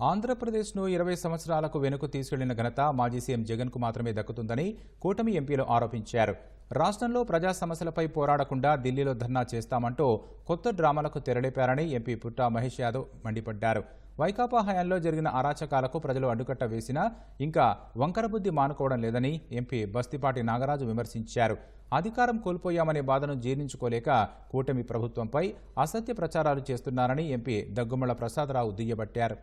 ఆంధ్రప్రదేశ్ను ఇరవై సంవత్సరాలకు వెనుకు తీసుకెళ్ళిన ఘనత మాజీ సీఎం జగన్కు మాత్రమే దక్కుతుందని కూటమి ఎంపీలు ఆరోపించారు. రాష్ట్రంలో ప్రజా సమస్యలపై పోరాడకుండా ఢిల్లీలో ధర్నా చేస్తామంటూ కొత్త డ్రామాలకు తెరలేపారని ఎంపీ పుట్టా మహేష్ యాదవ్ మండిపడ్డారు. వైకాపా హయాంలో జరిగిన అరాచకాలకు ప్రజలు అడ్డుకట్ట వేసినా ఇంకా వంకరబుద్ధి మానుకోవడం లేదని ఎంపీ బస్తిపాటి నాగరాజు విమర్శించారు. అధికారం కోల్పోయామనే బాధను జీర్ణించుకోలేక కూటమి ప్రభుత్వంపై అసత్య ప్రచారాలు చేస్తున్నారని ఎంపీ దగ్గుమళ్ళ ప్రసాదరావు దుయ్యబట్టారు.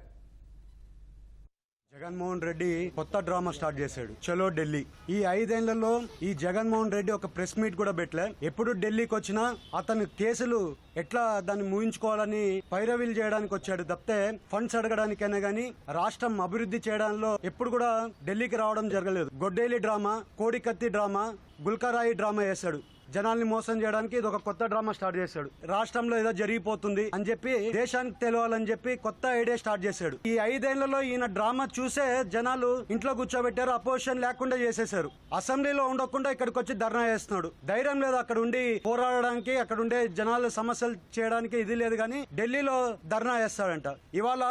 జగన్మోహన్ రెడ్డి కొత్త డ్రామా స్టార్ట్ చేశాడు. చలో ఢిల్లీ. ఈ ఐదేళ్ళలో ఈ జగన్మోహన్ రెడ్డి ఒక ప్రెస్ మీట్ కూడా పెట్టలే. ఎప్పుడు ఢిల్లీకి వచ్చినా అతను కేసులు ఎట్లా దాన్ని ముగించుకోవాలని పైరవీలు చేయడానికి వచ్చాడు తప్పితే ఫండ్స్ అడగడానికైనా గానీ రాష్ట్రం అభివృద్ధి చేయడంలో ఎప్పుడు కూడా ఢిల్లీకి రావడం జరగలేదు. గొడ్డేలి డ్రామా కోడికత్తి డ్రామా గుల్కరాయి డ్రామా వేశాడు. జనాల్ని మోసం చేయడానికి ఇది ఒక కొత్త డ్రామా స్టార్ట్ చేశాడు. రాష్ట్రంలో ఏదో జరిగిపోతుంది అని చెప్పి దేశానికి తెలియాలని చెప్పి కొత్త ఐడియా స్టార్ట్ చేశాడు. ఈ ఐదేళ్ళలో ఈయన డ్రామా చూసే జనాలు ఇంట్లో కూర్చోబెట్టారు అపోజిషన్ లేకుండా చేసేశారు. అసెంబ్లీలో ఉండకుండా ఇక్కడికి వచ్చి ధర్నా చేస్తున్నాడు. ధైర్యం లేదు అక్కడ ఉండి పోరాడడానికి అక్కడ ఉండే జనాల సమస్యలు చేయడానికి ఇది లేదు కానీ ఢిల్లీలో ధర్నా చేస్తాడంట. ఇవాళ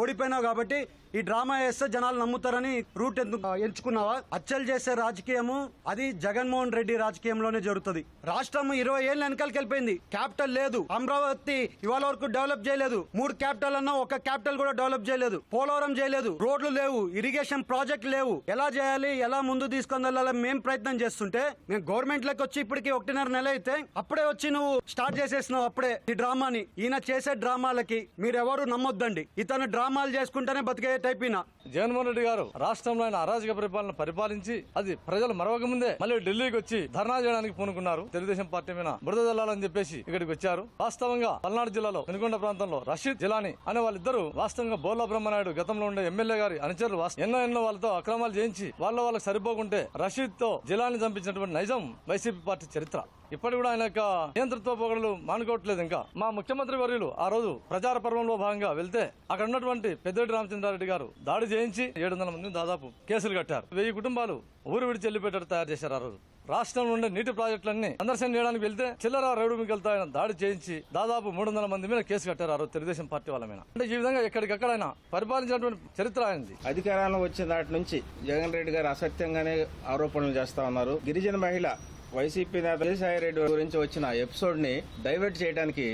ఓడిపోయినావు కాబట్టి ఈ డ్రామా వేస్తే జనాలు నమ్ముతారని రూట్ ఎందుకు ఎంచుకున్నావా? అచ్చలు చేసే రాజకీయము అది జగన్మోహన్ రెడ్డి రాజకీయంలోనే జరుగుతుంది. రాష్ట్రం ఇరవై ఏళ్ళ వెనకాలకి వెళ్ళిపోయింది. క్యాపిటల్ లేదు. అమరావతి ఇవాళ వరకు డెవలప్ చేయలేదు. మూడు క్యాపిటల్ అన్నా ఒక క్యాపిటల్ కూడా డెవలప్ చేయలేదు. పోలవరం చేయలేదు. రోడ్లు లేవు. ఇరిగేషన్ ప్రాజెక్ట్ లేవు. ఎలా చేయాలి? ఎలా ముందు తీసుకొని వెళ్ళాలి? మేము ప్రయత్నం చేస్తుంటే మేము గవర్నమెంట్ లకి వచ్చి ఇప్పటికి ఒకటిన్నర నెల అయితే అప్పుడే వచ్చి నువ్వు స్టార్ట్ చేసేసినావు అప్పుడే ఈ డ్రామాని. ఈయన చేసే డ్రామాలకి మీరెవరు నమ్మొద్దండి. ఇతను డ్రామాలు చేసుకుంటేనే బతికే టైప్ ఈయన. జగన్మోహన్ రెడ్డి గారు రాష్ట్రంలో ఆయన అరాజక పరిపాలన పరిపాలించి అది ప్రజలు మరొక ముందే మళ్ళీ ఢిల్లీకి వచ్చి ధర్నా చేయడానికి పూనుకున్నారు. తెలుగుదేశం పార్టీ మీద బురద జల్లాలని చెప్పేసి ఇక్కడికి వచ్చారు. వాస్తవంగా పల్నాడు జిల్లాలో వెనుకొండ ప్రాంతంలో రషీద్ జిలాని అనే వాళ్ళిద్దరూ వాస్తవంగా బోర్లా బ్రహ్మనాయుడు గతంలో ఉండే ఎమ్మెల్యే గారి అనుచరులు ఎన్నో ఎన్నో వాళ్ళతో అక్రమాలు చేయించి వాళ్ళ వాళ్ళకి సరిపోకుంటే రషీద్తో జిలాని చంపించినటువంటి నైజం వైసీపీ పార్టీ చరిత్ర. ఇప్పటి కూడా ఆయన యొక్క నియంతృత్వ పొగడలు మానుకోవట్లేదు ఇంకా. మా ముఖ్యమంత్రి వర్యులు ఆ రోజు ప్రచార పర్వంలో భాగంగా వెళ్తే అక్కడ ఉన్నటువంటి పెద్దరెడ్డి రామచంద్రారెడ్డి గారు దాడి చేయించి ఏడు వందల మంది దాదాపు కేసులు కట్టారు. వెయ్యి కుటుంబాలు ఊరు విడిచి వెళ్ళిపోయేటట్టు తయారు చేశారు ఆ రోజు. రాష్ట్రంలో ఉండే నీటి ప్రాజెక్టులన్నీ సందర్శన చేయడానికి వెళ్తే చిల్లర రౌడు మిగలుతా ఆయన దాడి చేయించి దాదాపు మూడు వందల మంది మీద కేసు కట్టారు ఆ రోజు తెలుగుదేశం పార్టీ వాళ్ళ మీద. అంటే ఈ విధంగా ఎక్కడికక్కడ ఆయన పరిపాలించినటువంటి చరిత్ర ఆయనది. అధికారంలో వచ్చిన దాటి నుంచి జగన్ రెడ్డి గారు అసత్యంగానే ఆరోపణలు చేస్తా ఉన్నారు. గిరిజన మహిళ వైసీపీ నేత విజయసాయి రెడ్డి గురించి వచ్చిన ఎపిసోడ్ని డైవర్ట్ చేయడానికి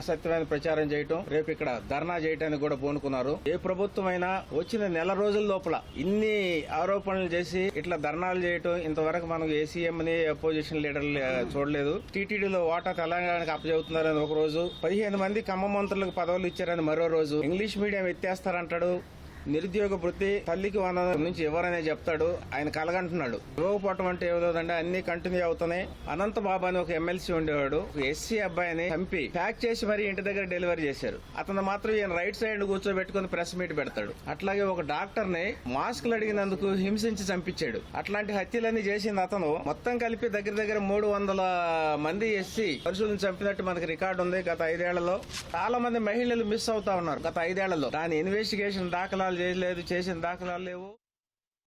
అసత్యమైన ప్రచారం చేయటం రేపు ఇక్కడ ధర్నా చేయడానికి కూడా పూనుకున్నారు. ఏ ప్రభుత్వం అయినా వచ్చిన నెల రోజుల లోపల ఇన్ని ఆరోపణలు చేసి ఇట్లా ధర్నాలు చేయటం ఇంతవరకు మనం ఏ సీఎం ని అపోజిషన్ లీడర్లు చూడలేదు. టీటీడీలో ఓటా తెలంగాణకి అప్పచెబుతున్నారని ఒక రోజు పదిహేను మంది ఖమ్మం మంత్రులకు పదవులు ఇచ్చారని మరో రోజు ఇంగ్లీష్ మీడియం ఎత్తేస్తారంటాడు. నిరుద్యోగ వృత్తి తల్లికి వందనం నుంచి ఎవరనే చెప్తాడు. ఆయన కలగంటున్నాడు. ఇవ్వకపోవటం అంటే ఏదోదండి అన్ని కంటిన్యూ అవుతున్నాయి. అనంత బాబా అని ఒక ఎమ్మెల్సీ ఉండేవాడు. ఒక ఎస్సీ అబ్బాయిని చంపి ప్యాక్ చేసి మరి ఇంటి దగ్గర డెలివరీ చేశారు. అతను మాత్రం ఈయన రైట్ సైడ్ కూర్చోబెట్టుకుని ప్రెస్ మీట్ పెడతాడు. అట్లాగే ఒక డాక్టర్ని మాస్కులు అడిగినందుకు హింసించి చంపించాడు. అట్లాంటి హత్యలన్నీ చేసింది అతను. మొత్తం కలిపి దగ్గర దగ్గర మూడు వందల మంది ఎస్సీ పరుషులను చంపినట్టు మనకి రికార్డు ఉంది గత ఐదేళ్ళలో. చాలా మంది మహిళలు మిస్ అవుతా ఉన్నారు గత ఐదేళ్ళలో. దాని ఇన్వెస్టిగేషన్ దాఖలాలు చేయలేదు చేసిన దాఖలాలు లేవు.